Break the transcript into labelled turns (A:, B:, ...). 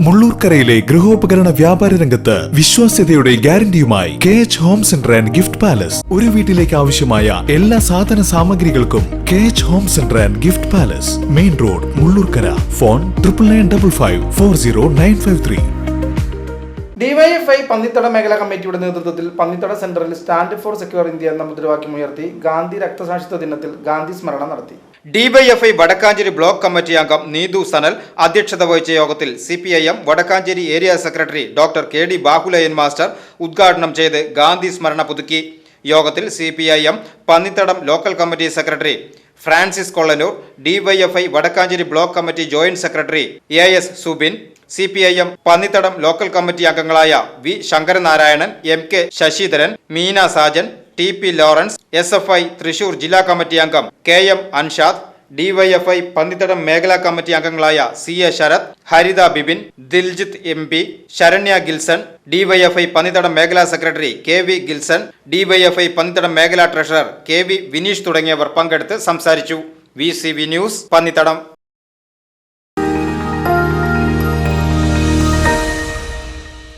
A: മുള്ളൂർക്കരയിലെ ഗൃഹോപകരണ വ്യാപാര രംഗത്ത് വിശ്വാസ്യതയുടെ ഗ്യാരണ്ടിയുമായി K H home centre and gift palace ഒരു വീട്ടിലേക്ക് ആവശ്യമായ എല്ലാ സാധന സാമഗ്രികൾക്കും K H home centre and gift palace main road Mullurkara phone triple nine double five four zero nine five three
B: DYFI പന്നിത്തട മേഖലാ കമ്മിറ്റിയുടെ നേതൃത്വത്തിൽ പന്നിത്തട സെന്ററിൽ സ്റ്റാൻഡ് ഫോർ സെക്യൂർ ഇന്ത്യ എന്ന മുദ്രാവാക്യം ഉയർത്തി ഗാന്ധി രക്തസാക്ഷിത്വ ദിനത്തിൽ ഗാന്ധി സ്മരണ നടത്തി.
C: ഡിവൈഎഫ്ഐ വടക്കാഞ്ചേരി ബ്ലോക്ക് കമ്മിറ്റി അംഗം നീതു സനൽ അധ്യക്ഷത വഹിച്ച യോഗത്തിൽ C P I M Vadakkanchery area secretary doctor K D Bahulayan master ഉദ്ഘാടനം ചെയ്ത് ഗാന്ധി സ്മരണ പുതുക്കി. യോഗത്തിൽ C P I M Pannithadam local committee secretary Francis Kollanoor DYFI Vadakkanchery block committee joint secretary A S Subin C P I M Pannithadam local committee അംഗങ്ങളായ V Sankaranarayanan M K Sasidharan Meena Sajan T P Lawrence S F I Thrissur ജില്ലാ committee അംഗം K M Anshad DYFI Pannithadam മേഖലാ committee അംഗങ്ങളായ C A Sarath Haritha Bibin Diljith M P Saranya Gilson DYFI Pannithadam മേഖലാ secretary K V Gilson DYFI Pannithadam മേഖലാ treasurer K V Vineesh തുടങ്ങിയവർ പങ്കെടുത്ത് സംസാരിച്ചു. V news Pannithadam.